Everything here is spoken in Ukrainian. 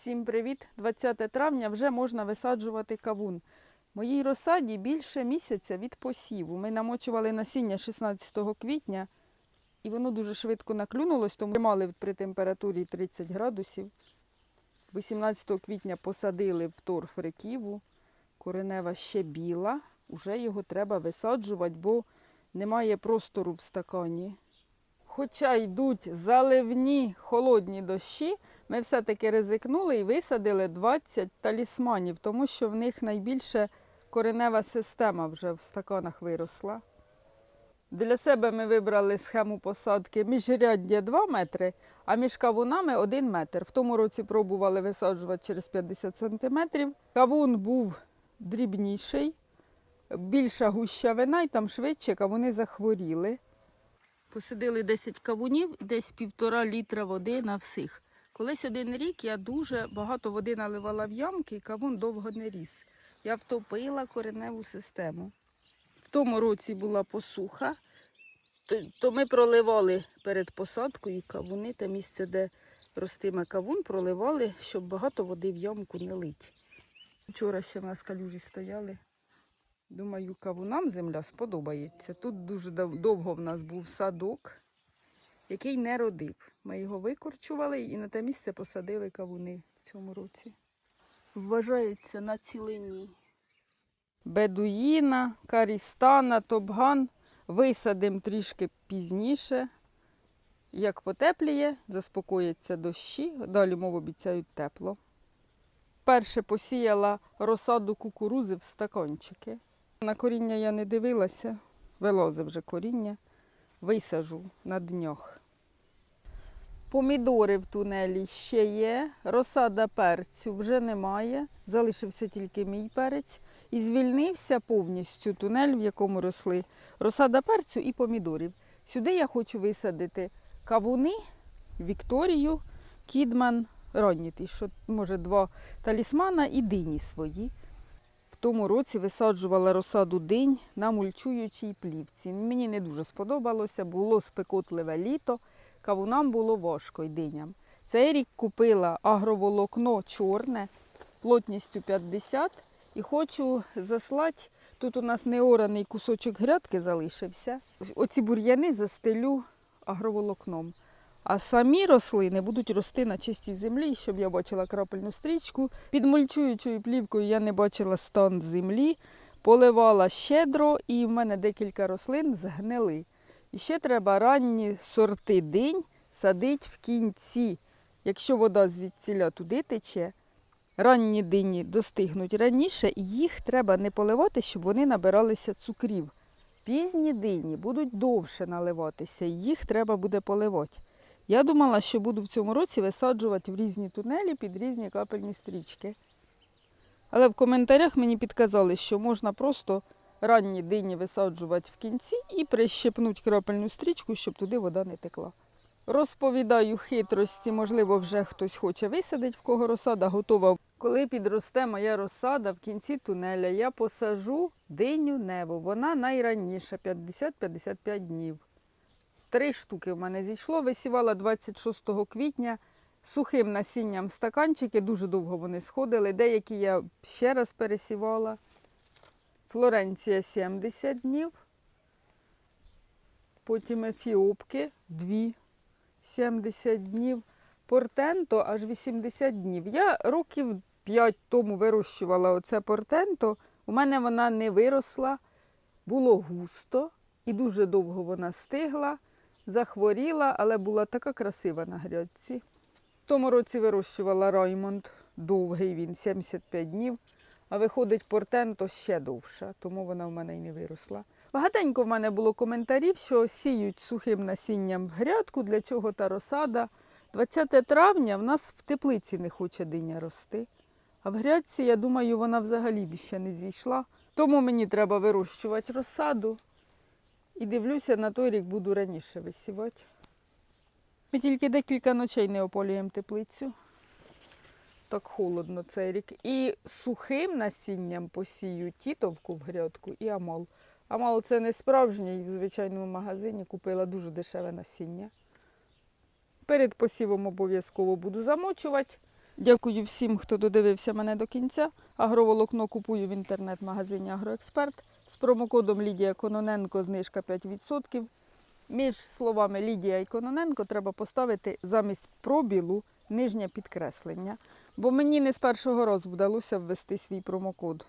Всім привіт! 20 травня вже можна висаджувати кавун. Моїй розсаді більше місяця від посіву. Ми намочували насіння 16 квітня, і воно дуже швидко наклюнулось, тому тримали при температурі 30 градусів. 18 квітня посадили в торф реківу. Коренева ще біла. Уже його треба висаджувати, бо немає простору в стакані. Хоча йдуть заливні холодні дощі, ми все-таки ризикнули і висадили 20 талісманів, тому що в них найбільше коренева система вже в стаканах виросла. Для себе ми вибрали схему посадки міжряддя 2 метри, а між кавунами 1 метр. В тому році пробували висаджувати через 50 сантиметрів. Кавун був дрібніший, більша гущавина і там швидше кавуни захворіли. Посадили 10 кавунів і десь півтора літра води на всіх. Колись один рік я дуже багато води наливала в ямки, і кавун довго не ріс. Я втопила кореневу систему. В тому році була посуха, то, то ми проливали перед посадкою кавуни, те місце, де ростиме кавун, проливали, щоб багато води в ямку не лить. Вчора ще в нас калюжі стояли. Думаю, кавунам земля сподобається. Тут дуже довго в нас був садок, який не родив. Ми його викорчували і на те місце посадили кавуни в цьому році. Вважається на цілині. Бедуїна, карістана, топган висадимо трішки пізніше. Як потепліє, заспокояться дощі, далі, мов обіцяють, тепло. Перше посіяла розсаду кукурузи в стаканчики. На коріння я не дивилася, вилозе вже коріння, висажу на днях. Помідори в тунелі ще є, розсада перцю вже немає, залишився тільки мій перець. І звільнився повністю тунель, в якому росли розсада перцю і помідорів. Сюди я хочу висадити кавуни, Вікторію, Кідман, раннітий, що може два талісмана і дині свої. В тому році висаджувала розсаду динь на мульчуючій плівці. Мені не дуже сподобалося, було спекотливе літо, кавунам було важко й диням. Цей рік купила агроволокно чорне плотністю 50 і хочу заслати. Тут у нас неораний кусочок грядки залишився. Оці бур'яни застелю агроволокном. А самі рослини будуть рости на чистій землі, щоб я бачила крапельну стрічку. Під мульчуючою плівкою я не бачила стан землі, поливала щедро, і в мене декілька рослин згнили. І ще треба ранні сорти динь садити в кінці. Якщо вода звідціля туди тече, ранні дині достигнуть раніше, і їх треба не поливати, щоб вони набиралися цукрів. Пізні дині будуть довше наливатися, їх треба буде поливати. Я думала, що буду в цьому році висаджувати в різні тунелі під різні капельні стрічки. Але в коментарях мені підказали, що можна просто ранні дині висаджувати в кінці і прищепнути крапельну стрічку, щоб туди вода не текла. Розповідаю хитрості, можливо, вже хтось хоче висадити, в кого розсада готова. Коли підросте моя розсада в кінці тунеля, я посажу диню небо. Вона найраніша 50-55 днів. Три штуки в мене зійшло. Висівала 26 квітня сухим насінням стаканчики. Дуже довго вони сходили. Деякі я ще раз пересівала. Флоренція 70 днів. Потім ефіопки 2 70 днів. Портенто аж 80 днів. Я років 5 тому вирощувала оце портенто. У мене вона не виросла, було густо і дуже довго вона стигла, захворіла, але була така красива на грядці. В тому році вирощувала Раймонд, довгий він, 75 днів. А виходить портенто ще довше, тому вона в мене й не виросла. Багатенько в мене було коментарів, що сіють сухим насінням грядку, для чого та розсада. 20 травня в нас в теплиці не хоче диня рости. А в грядці, я думаю, вона взагалі б ще не зійшла. Тому мені треба вирощувати розсаду. І дивлюся, на той рік буду раніше висівати. Ми тільки декілька ночей не ополюємо теплицю. Так холодно цей рік. І сухим насінням посію тітовку в грядку і амал. Амал це не справжній, в звичайному магазині купила дуже дешеве насіння. Перед посівом обов'язково буду замочувати. Дякую всім, хто додивився мене до кінця. Агроволокно купую в інтернет-магазині Агроексперт. З промокодом Лідія Кононенко знижка 5%. Між словами Лідія і Кононенко треба поставити замість пробілу нижнє підкреслення. Бо мені не з першого разу вдалося ввести свій промокод.